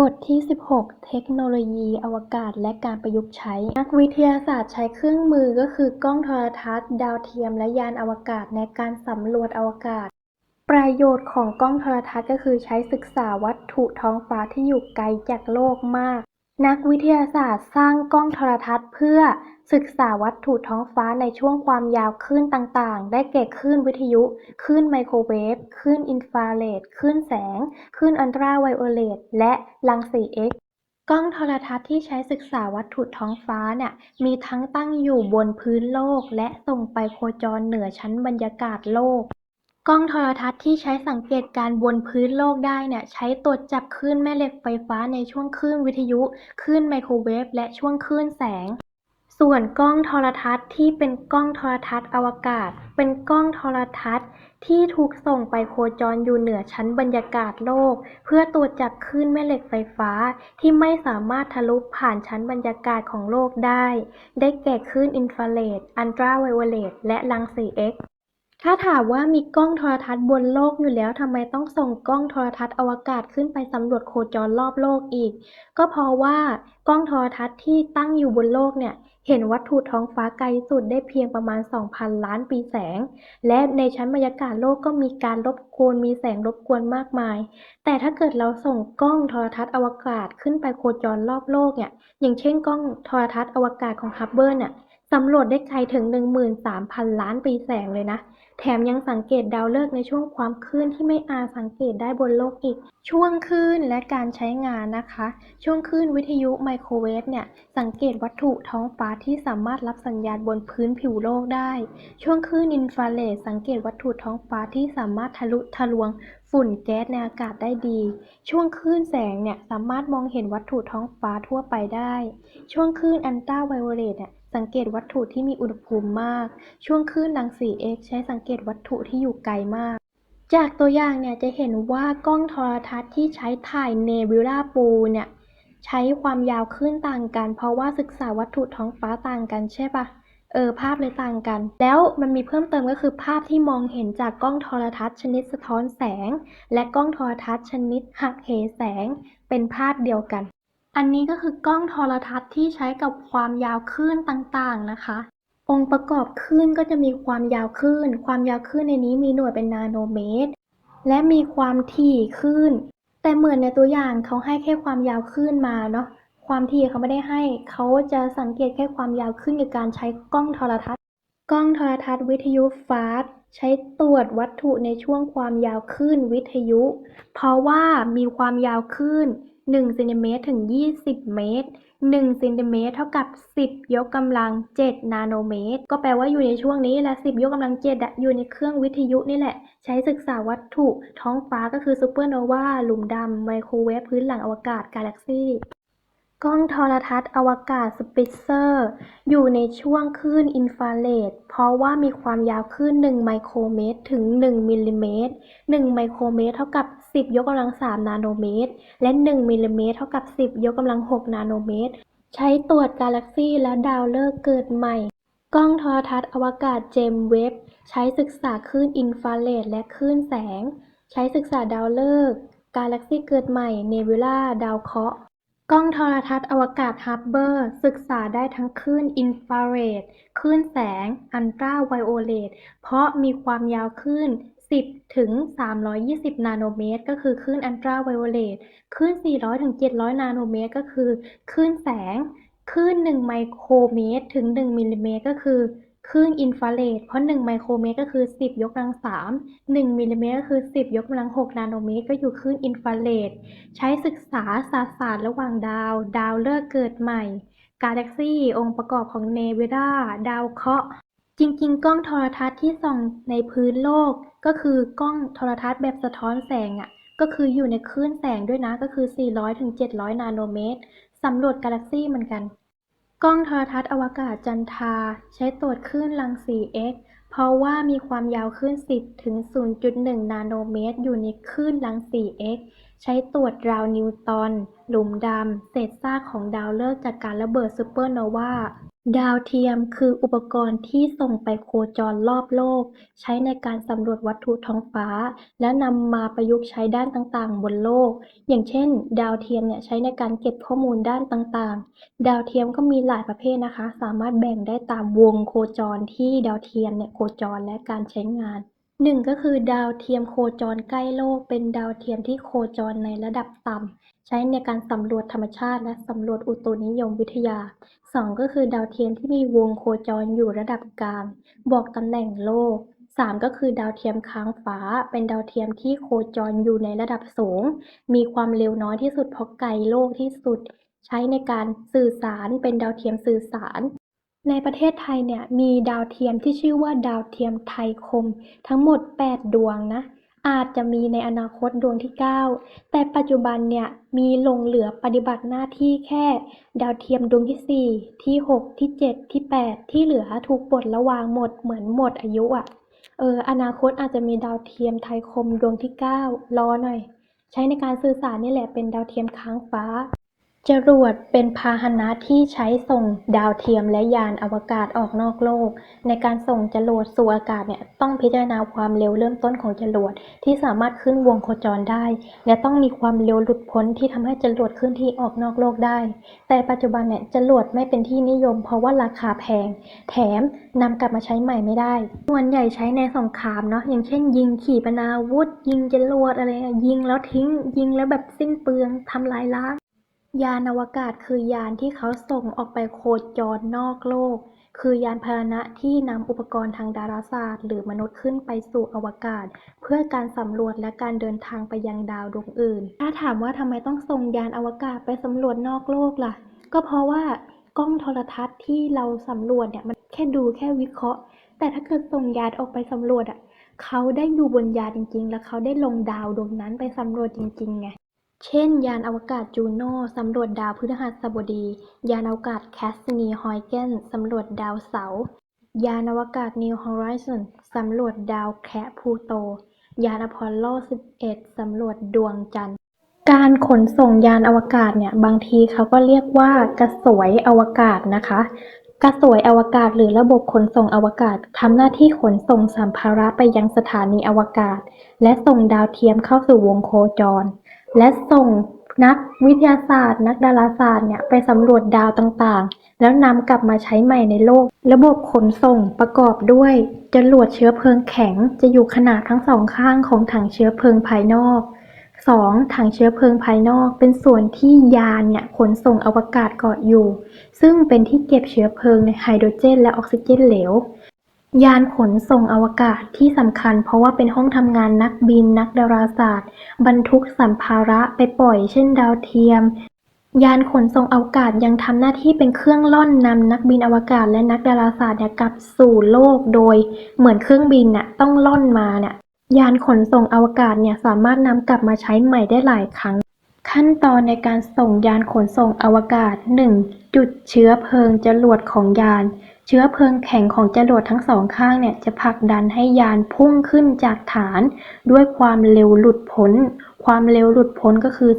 บทที่ 16 เทคโนโลยี อวกาศ และการประยุกต์ใช้ นักวิทยาศาสตร์ใช้เครื่องมือก็คือกล้องโทรทัศน์ ดาวเทียม และยานอวกาศในการสำรวจอวกาศ ประโยชน์ของกล้องโทรทัศน์ก็คือใช้ศึกษาวัตถุท้องฟ้าที่อยู่ไกลจากโลกมาก นักวิทยาศาสตร์สร้างกล้องโทรทัศน์เพื่อศึกษาวัตถุท้องฟ้าในช่วงความยาวคลื่นต่าง ๆ ได้แก่คลื่นวิทยุ คลื่นไมโครเวฟ คลื่นอินฟราเรด คลื่นแสง คลื่นอัลตราไวโอเลต และรังสี X กล้องโทรทัศน์ที่ใช้ศึกษาวัตถุท้องฟ้าเนี่ยมีทั้งตั้งอยู่บนพื้นโลก และส่งไปโคจรเหนือชั้นบรรยากาศโลก กล้องโทรทัศน์ที่ใช้สังเกตการณ์บนพื้นโลกได้เนี่ย ใช้ตรวจจับคลื่นแม่เหล็กไฟฟ้าในช่วงคลื่นวิทยุ คลื่นไมโครเวฟ และช่วงคลื่นแสง ส่วนกล้องโทรทัศน์ที่เป็นกล้องโทรทัศน์อวกาศ เป็นกล้องโทรทัศน์ที่ถูกส่งไปโคจรอยู่เหนือชั้นบรรยากาศโลก เพื่อตรวจจับคลื่นแม่เหล็กไฟฟ้าที่ไม่สามารถทะลุผ่านชั้นบรรยากาศของโลกได้ ได้แก่คลื่นอินฟราเรด อัลตราไวโอเลต และรังสี X ถ้าถามว่ามีกล้องโทรทัศน์บนโลกอยู่แล้วทำไมต้องส่งกล้องโทรทัศน์อวกาศขึ้นไปสำรวจโคจรรอบโลกอีก ก็เพราะว่ากล้องโทรทัศน์ที่ตั้งอยู่บนโลกเนี่ยเห็นวัตถุท้องฟ้าไกลสุดได้เพียงประมาณ 2,000 ล้านปีแสง และในชั้นบรรยากาศโลกก็มีการรบกวนมีแสงรบกวนมากมาย แต่ถ้าเกิดเราส่งกล้องโทรทัศน์อวกาศขึ้นไปโคจรรอบโลกเนี่ยอย่างเช่นกล้องโทรทัศน์อวกาศของฮับเบิลเนี่ยสำรวจได้ไกลถึง 13,000 ล้านปีแสงเลยนะ แถมยังสังเกตดาวฤกษ์ในช่วงความคลื่นที่ไม่อาจสังเกตได้บนโลกอีก ช่วงคลื่นและการใช้งานนะคะ ช่วงคลื่นวิทยุไมโครเวฟเนี่ยสังเกตวัตถุท้องฟ้าที่สามารถรับสัญญาณบนพื้นผิวโลกได้ ช่วงคลื่นอินฟราเรดสังเกตวัตถุท้องฟ้าที่สามารถทะลุทะลวงฝุ่นแก๊สในอากาศได้ดี ช่วงคลื่นแสงเนี่ยสามารถมองเห็นวัตถุท้องฟ้าทั่วไปได้ ช่วงคลื่นอัลตราไวโอเลตเนี่ย สังเกตวัตถุที่มีอุณหภูมิมาก ช่วงคลื่นรังสี X ใช้สังเกตวัตถุที่อยู่ไกลมาก จากตัวอย่างเนี่ยจะเห็นว่ากล้องโทรทัศน์ที่ใช้ถ่ายเนบิวลาปูเนี่ยใช้ความยาวคลื่นต่างกัน เพราะว่าศึกษาวัตถุท้องฟ้าต่างกันใช่ปะเออภาพเลยต่างกัน แล้วมันมีเพิ่มเติมก็คือภาพที่มองเห็นจากกล้องโทรทัศน์ชนิดสะท้อนแสง และกล้องโทรทัศน์ชนิดหักเหแสง เป็นภาพเดียวกัน อันนี้ก็คือกล้องโทรทัศน์ที่ใช้กับความยาวคลื่นต่างๆนะคะ องค์ประกอบคลื่นก็จะมีความยาวคลื่น ความยาวคลื่นในนี้มีหน่วยเป็นนาโนเมตร และมีความถี่คลื่น แต่เหมือนในตัวอย่างเขาให้แค่ความยาวคลื่นมาเนาะ ความถี่เขาไม่ได้ให้ เขาจะสังเกตแค่ความยาวคลื่นกับการใช้กล้องโทรทัศน์ กล้องโทรทัศน์วิทยุฟาสต์ใช้ตรวจวัตถุในช่วงความยาวคลื่นวิทยุ เพราะว่ามีความยาวคลื่น 1เซนติเมตรถึง 20 เมตร 1เซนติเมตรเท่ากับ 10 ยกกำลัง 7 นาโนเมตร ก็แปลว่าอยู่ในช่วงนี้และ 10 ยกกำลัง7อะอยู่ในเครื่องวิทยุนี่แหละ ใช้ศึกษาวัตถุ ท้องฟ้าก็คือซูเปอร์โนวาหลุมดำไมโครเวฟพื้นหลังอวกาศกาแล็กซี่กล้องโทรทัศน์อวกาศสปิเซอร์ อยู่ในช่วงคลื่นอินฟราเรดเพราะว่ามีความยาวคลื่น 1 ไมโครเมตร ถึง 1 มิลลิเมตร 1 ไมโครเมตร เท่ากับ 10 ยกกำลัง 3 นาโนเมตร และ 1 มิลลิเมตร เท่ากับ 10 ยกกำลัง 6 นาโนเมตร ใช้ตรวจกาแล็กซีและดาวฤกษ์เกิดใหม่ กล้องโทรทัศน์อวกาศเจมเว็บ ใช้ศึกษาคลื่นอินฟราเรดและคลื่นแสง ใช้ศึกษาดาวฤกษ์กาแล็กซีเกิดใหม่ เนบิวลาดาวเคราะห์กล้องโทรทัศน์อวกาศฮับเบิลศึกษาได้ทั้งคลื่นอินฟราเรด คลื่นแสง อัลตราไวโอเลต เพราะมีความยาวคลื่น 10ถึง320 นาโนเมตร ก็คือคลื่นอัลตราไวโอเลตคลื่น 400ถึง700 นาโนเมตร ก็คือคลื่นแสงคลื่น 1 ไมโครเมตร ถึง 1 มิลลิเมตร ก็คือคลื่นอินฟราเรด เพราะ 1 ไมโครเมตร ก็คือ 10 ยกกำลัง 3 1 มิลลิเมตร ก็คือ 10 ยกกำลัง 6 นาโนเมตร ก็อยู่คลื่นอินฟราเรด ใช้ศึกษาสสารระหว่างดาว ดาวฤกษ์เกิดใหม่ กาแล็กซี่ องค์ประกอบของเนบิวลาดาวเคราะห์ จริง ๆ กล้องโทรทัศน์ที่ส่องในพื้นโลก ก็คือกล้องโทรทัศน์แบบสะท้อนแสงอะ่ะ ก็คืออยู่ในคลื่นแสงด้วยนะ ก็คือ 400-700 นาโนเมตร สำรวจกาแล็กซี่เหมือนกัน กล้องโทรทัศน์อวกาศจันทราใช้ตรวจคลื่นรังสี X เพราะว่ามีความยาวคลื่น 10 ถึง 0.1 นาโนเมตร อยู่ในคลื่นรังสี X ใช้ตรวจราวนิวตอน หลุมดำ เศษซากของดาวฤกษ์จากการระเบิดซูเปอร์โนวา ดาวเทียม คืออุปกรณ์ที่ส่งไปโคจรรอบโลก ใช้ในการสำรวจวัตถุท้องฟ้า และนำมาประยุกต์ใช้ด้านต่างๆ บนโลก อย่างเช่น ดาวเทียมเนี่ยใช้ในการเก็บข้อมูลด้านต่างๆ ดาวเทียมก็มีหลายประเภทนะคะ สามารถแบ่งได้ตามวงโคจรที่ดาวเทียมเนี่ยโคจรและการใช้งาน หนึ่งก็คือดาวเทียมโคจรใกล้โลก เป็นดาวเทียมที่โคจรในระดับต่ำใช้ในการสำรวจธรรมชาติ และสำรวจอุตุนิยมวิทยาสองก็คือดาวเทียมที่มีวงโคจรอยู่ระดับกลางบอกตำแหน่งโลกสามก็คือดาวเทียมค้างฟ้า เป็นดาวเทียมที่โคจรอยู่ในระดับสูง มีความเร็วน้อยที่สุดเพราะไกลโลกที่สุด ใช้ในการสื่อสารเป็นดาวเทียมสื่อสาร ในประเทศไทยเนี่ยมีดาวเทียมที่ชื่อว่าดาวเทียมไทยคม ทั้งหมด 8 ดวงนะ อาจจะมีในอนาคตดวงที่ 9 แต่ปัจจุบันเนี่ยมีหลงเหลือปฏิบัติหน้าที่แค่ ดาวเทียมดวงที่ 4 ที่ 6 ที่ 7 ที่ 8 ที่เหลือถูกปลดระวางหมดเหมือนหมดอายุอะเอออนาคตอาจจะมีดาวเทียมไทยคมดวงที่ 9 รอหน่อย ใช้ในการสื่อสารนี่แหละเป็นดาวเทียมค้างฟ้า จรวดเป็นพาหนะที่ใช้ส่งดาวเทียมและยานอวกาศออกนอกโลก ในการส่งจรวดสู่อากาศเนี่ยต้องพิจารณาความเร็วเริ่มต้นของจรวดที่สามารถขึ้นวงโคจรได้ และต้องมีความเร็วหลุดพ้นที่ทำให้จรวดเคลื่อนที่ออกนอกโลกได้ แต่ปัจจุบันเนี่ยจรวดไม่เป็นที่นิยม เพราะว่าราคาแพง แถมนำกลับมาใช้ใหม่ไม่ได้ส่วนใหญ่ใช้ในสงครามเนาะอย่างเช่น ยิงขีปนาวุธ ยิงจรวดอะไรยิงแล้วทิ้ง ยิงแล้วแบบสิ้นเปลืองทำลายล้าง ยานอวกาศคือยานที่เขาส่งออกไปโคจรนอกโลก คือยานพาหนะที่นำอุปกรณ์ทางดาราศาสตร์ หรือมนุษย์ขึ้นไปสู่อวกาศ เพื่อการสำรวจและการเดินทางไปยังดาวดวงอื่น ถ้าถามว่าทำไมต้องส่งยานอวกาศไปสำรวจนอกโลกล่ะ ก็เพราะว่ากล้องโทรทัศน์ที่เราสำรวจเนี่ยมันแค่ดูแค่วิเคราะห์ แต่ถ้าเกิดส่งยานออกไปสำรวจอะเขาได้อยู่บนยานจริง ๆ แล้วเขาได้ลงดาวดวงนั้นไปสำรวจจริงๆไง เช่น ยานอวกาศจูโน่สำรวจดาวพฤหัสบดี ยานอวกาศแคสซินีฮอยเกนสำรวจดาวเสาร์ ยานอวกาศนิวฮอริซอนสำรวจดาวแคะพูโต ยานอพอลโล 11 สำรวจดวงจันทร์ การขนส่งยานอวกาศเนี่ยบางทีเขาก็เรียกว่ากระสวยอวกาศนะคะ กระสวยอวกาศหรือระบบขนส่งอวกาศทำหน้าที่ขนส่งสัมภาระไปยังสถานีอวกาศ และส่งดาวเทียมเข้าสู่วงโคจร และส่งนักวิทยาศาสตร์ นักดาราศาสตร์เนี่ยไปสำรวจดาวต่างๆ แล้วนำกลับมาใช้ใหม่ในโลก ระบบขนส่งประกอบด้วยจรวดเชื้อเพลิงแข็งจะอยู่ขนาดทั้งสองข้างของถังเชื้อเพลิงภายนอก 2. ถังเชื้อเพลิงภายนอกเป็นส่วนที่ยานเนี่ยขนส่งอวกาศเกาะอยู่ ซึ่งเป็นที่เก็บเชื้อเพลิงในไฮโดรเจน และออกซิเจนเหลว ยานขนส่งอวกาศที่สำคัญเพราะว่าเป็นห้องทำงานนักบินนักดาราศาสตร์ บรรทุกสัมภาระไปปล่อยเช่นดาวเทียม ยานขนส่งอวกาศยังทำหน้าที่เป็นเครื่องล่อนนำนักบินอวกาศและนักดาราศาสตร์เนี่ยกลับสู่โลกโดย เหมือนเครื่องบินน่ะต้องล่อนมาเนี่ยยานขนส่งอวกาศเนี่ยสามารถนำกลับมาใช้ใหม่ได้หลายครั้ง ขั้นตอนในการส่งยานขนส่งอวกาศ 1. จุดเชื้อเพลิงจรวดของยาน เชื้อเพลิงแข็งของจรวดทั้งสองข้างเนี่ยจะผลักดันให้ยานพุ่งขึ้นจากฐานด้วยความเร็วหลุดพ้น ความเร็วหลุดพ้นก็คือ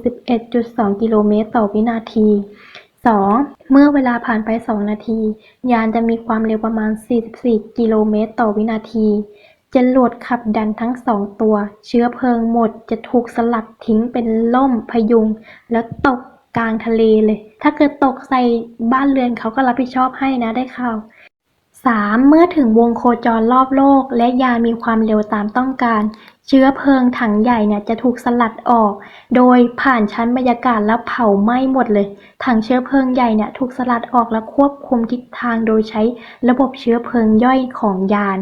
11.2 กิโลเมตรต่อวินาที 2. เมื่อเวลาผ่านไป 2 นาที ยานจะมีความเร็วประมาณ 44 กิโลเมตรต่อวินาทีจรวดขับดันทั้งสองตัว เชื้อเพลิงหมดจะถูกสลัดทิ้งเป็นล่มพยุง แล้วตกกลางทะเลเลย ถ้าเกิดตกใส่บ้านเรือนเขาก็รับผิดชอบให้นะได้ข่าว 3. เมื่อถึงวงโคจรรอบโลก และยานมีความเร็วตามต้องการ เชื้อเพลิงถังใหญ่เนี่ยจะถูกสลัดออก โดยผ่านชั้นบรรยากาศแล้วเผาไหม้หมดเลย ถังเชื้อเพลิงใหญ่เนี่ยถูกสลัดออกและควบคุมทิศทางโดยใช้ระบบเชื้อเพลิงย่อยของยาน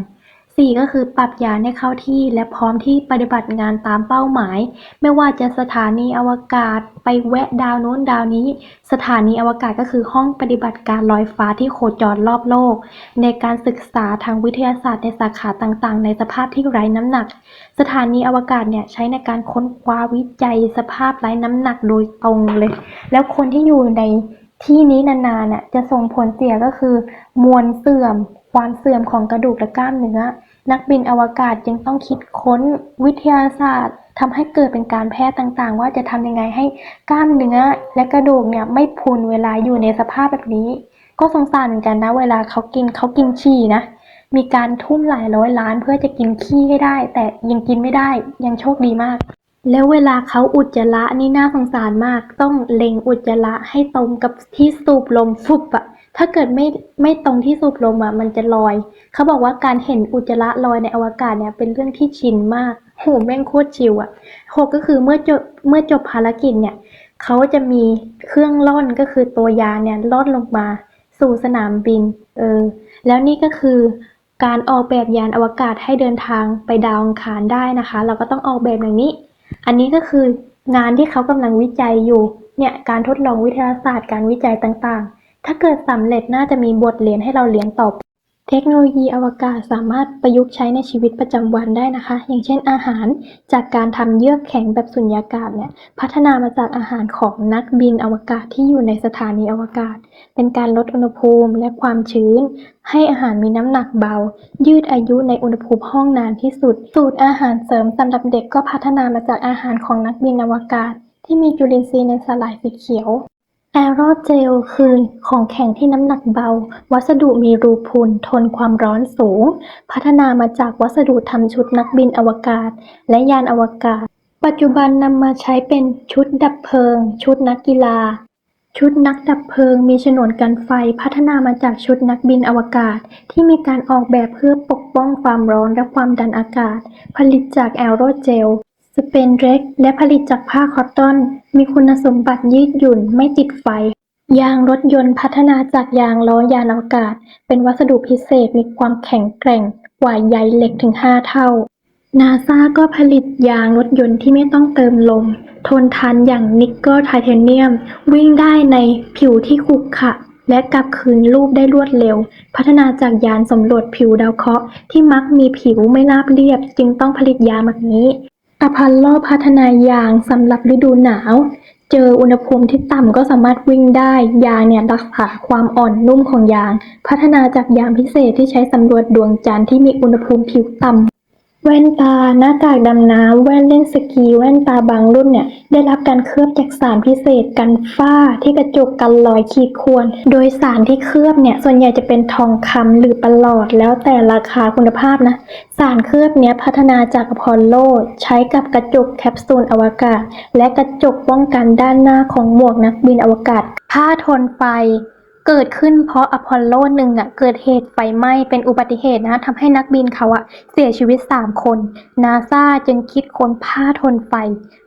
4. ก็คือปรับยานให้เข้าที่และพร้อมที่ปฏิบัติงานตามเป้าหมาย ไม่ว่าจะสถานีอวกาศไปแวะดาวโน้นดาวนี้ สถานีอวกาศก็คือห้องปฏิบัติการลอยฟ้าที่โคจรรอบโลก ในการศึกษาทางวิทยาศาสตร์ในสาขาต่างๆ ในสภาพที่ไร้น้ำหนัก สถานีอวกาศเนี่ยใช้ในการค้นคว้าวิจัยสภาพไร้น้ำหนักโดยตรงเลย แล้วคนที่อยู่ในที่นี้นานๆน่ะจะส่งผลเสียก็คือ มวลเสื่อม ความเสื่อมของกระดูกและกล้ามเนื้อ นักบินอวกาศยังต้องคิดค้นวิทยาศาสตร์ทำให้เกิดเป็นการแพทย์ต่างๆ ว่าจะทำยังไงให้กล้ามเนื้อและกระดูกเนี่ยไม่พรุนเวลาอยู่ในสภาพแบบนี้ ก็สงสารเหมือนกันนะเวลาเขากินเขากินฉี่นะมีการทุ่มหลายร้อยล้านเพื่อจะกินขี้ให้ได้ แต่ยังกินไม่ได้ยังโชคดีมาก แล้วเวลาเขาอุจจาระนี่น่าสงสารมาก ต้องเล็งอุจจาระให้ตรงกับที่สูบลมฟุบอะ ถ้าเกิดไม่ไม่ตรงที่สูบลมอะมันจะลอย เขาบอกว่าการเห็นอุจจาระลอยในอวกาศเนี่ยเป็นเรื่องที่ชินมากโหแม่งโคตรชิลอะหกก็คือเมื่อจบเมื่อจบภารกิจเนี่ยเขาจะมีเครื่องล่อนก็คือตัวยานเนี่ยล่อนลงมาสู่สนามบิน เออ แล้วนี่ก็คือการออกแบบยานอวกาศให้เดินทางไปดาวอังคารได้นะคะ เราก็ต้องออกแบบอย่างนี้ อันนี้ก็คืองานที่เขากำลังวิจัยอยู่ เนี่ย การทดลองวิทยาศาสตร์การวิจัยต่างๆ ถ้าเกิดสำเร็จน่าจะมีบทเรียนให้เราเรียนต่อเทคโนโลยีอวกาศสามารถประยุกต์ใช้ในชีวิตประจำวันได้นะคะ อย่างเช่นอาหารจากการทำเยือกแข็งแบบสุญญากาศเนี่ยพัฒนามาจากอาหารของนักบินอวกาศที่อยู่ในสถานีอวกาศ เป็นการลดอุณหภูมิและความชื้น ให้อาหารมีน้ำหนักเบา ยืดอายุในอุณหภูมิห้องนานที่สุด สูตรอาหารเสริมสำหรับเด็กก็พัฒนามาจากอาหารของนักบินอวกาศ ที่มีจุลินทรีย์ในสลายสีเขียว แอโรเจล คือของแข็งที่น้ำหนักเบา วัสดุมีรูพุน ทนความร้อนสูง พัฒนามาจากวัสดุทำชุดนักบินอวกาศ และยานอวกาศ ปัจจุบันนำมาใช้เป็นชุดดับเพลิง ชุดนักกีฬา ชุดนักดับเพลิง มีฉนวนกันไฟ พัฒนามาจากชุดนักบินอวกาศ ที่มีการออกแบบเพื่อปกป้องความร้อนและความดันอากาศ ผลิตจากแอโรเจล สเปนเร็กและผลิตจากผ้าคอตตอน มีคุณสมบัติยืดหยุ่นไม่ติดไฟ ยางรถยนต์พัฒนาจากยางล้อยานอวกาศ เป็นวัสดุพิเศษมีความแข็งแกร่งกว่าใยเหล็กถึง 5 เท่า นาซาก็ผลิตยางรถยนต์ที่ไม่ต้องเติมลม ทนทานอย่างนิกเกิลไทเทเนียม วิ่งได้ในผิวที่ขรุขระและกลับคืนรูปได้รวดเร็ว พัฒนาจากยานสำรวจผิวดาวเคราะห์ที่มักมีผิวไม่ราบเรียบจึงต้องผลิตยางแบบนี้ อพอลโลพัฒนายางสำหรับฤดูหนาว เจออุณหภูมิที่ต่ำก็สามารถวิ่งได้ ยางเนี่ยรักษาความอ่อนนุ่มของยาง พัฒนาจากยางพิเศษที่ใช้สำรวจดวงจันทร์ที่มีอุณหภูมิผิวต่ำ แว่นตา หน้ากากดำน้ำ แว่นเล่นสกี แว่นตาบางรุ่นเนี่ย ได้รับการเคลือบจากสารพิเศษกันฝ้าที่กระจกกันรอยขีดข่วน โดยสารที่เคลือบเนี่ย ส่วนใหญ่จะเป็นทองคำหรือประหลอดแล้วแต่ราคาคุณภาพนะ สารเคลือบเนี้ยพัฒนาจากอพอลโล ใช้กับกระจกแคปซูลอวกาศ และกระจกป้องกันด้านหน้าของหมวกนักบินอวกาศ ผ้าทนไฟ เกิดขึ้นเพราะอพอลโลหนึ่งอะเกิดเหตุไฟไหม้เป็นอุบัติเหตุนะทำให้นักบินเขาอะเสียชีวิต 3 คนนาซาจึงคิดค้นผ้าทนไฟ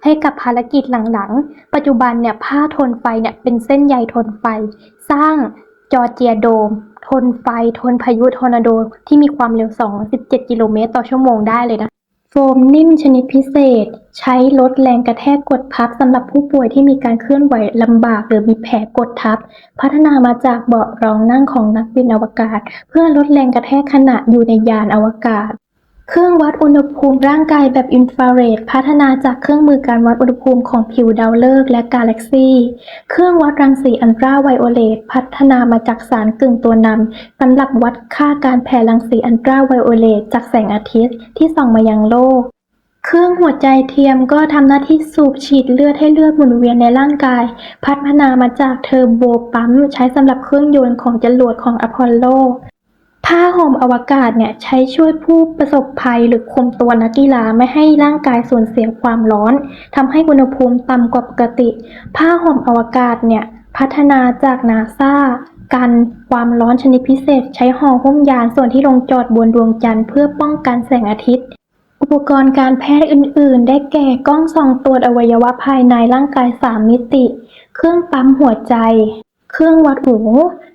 ให้กับภารกิจหลังๆ ปัจจุบันเนี่ยผ้าทนไฟเนี่ยเป็นเส้นใยทนไฟ สร้างจอร์เจียโดม ทนไฟ ทนพายุทอร์นาโดที่มีความเร็ว 217 กิโลเมตรต่อชั่วโมงได้เลยนะ โฟมนิ่มชนิดพิเศษ ใช้ลดแรงกระแทกกดทับสำหรับผู้ป่วยที่มีการเคลื่อนไหวลำบากหรือมีแผลกดทับ พัฒนามาจากเบาะรองนั่งของนักบินอวกาศ เพื่อลดแรงกระแทกขณะอยู่ในยานอวกาศ เครื่องวัดอุณหภูมิร่างกายแบบอินฟราเรดพัฒนาจากเครื่องมือการวัดอุณหภูมิของผิวดาวฤกษ์และกาแล็กซีเครื่องวัดรังสีอัลตราไวโอเลตพัฒนามาจากสารกึ่งตัวนำสำหรับวัดค่าการแผ่รังสีอัลตราไวโอเลตจากแสงอาทิตย์ที่ส่องมายังโลกเครื่องหัวใจเทียมก็ทำหน้าที่สูบฉีดเลือดให้เลือดหมุนเวียนในร่างกาย พัฒนามาจากเทอร์โบปั๊มใช้สำหรับเครื่องยนต์ของจรวดของอพอลโล ผ้าห่มอวกาศเนี่ยใช้ช่วยผู้ประสบภัยหรือคุมตัวนักกีฬาไม่ให้ร่างกายสูญเสียความร้อนทำให้อุณหภูมิต่ำกว่าปกติ ผ้าห่มอวกาศเนี่ยพัฒนาจากนาซากันความร้อนชนิดพิเศษ ใช้ห่อหุ้มยานส่วนที่ลงจอดบนดวงจันทร์เพื่อป้องกันแสงอาทิตย์อุปกรณ์การแพทย์อื่น ๆ ได้แก่กล้องส่องตรวจอวัยวะภายในร่างกาย 3 มิติ เครื่องปั๊มหัวใจ เครื่องวัดหู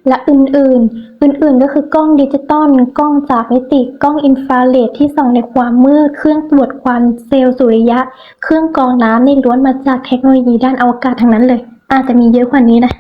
และอื่นๆ อื่นๆ ก็คือกล้องดิจิตอล กล้องจากมิติ กล้องอินฟราเรดที่ส่องในความมืด เครื่องตรวจควันเซลล์สุริยะ เครื่องกรองน้ำนี่ล้วนมาจากเทคโนโลยีด้านอวกาศทั้งนั้นเลย อาจจะมีเยอะกว่านี้นะ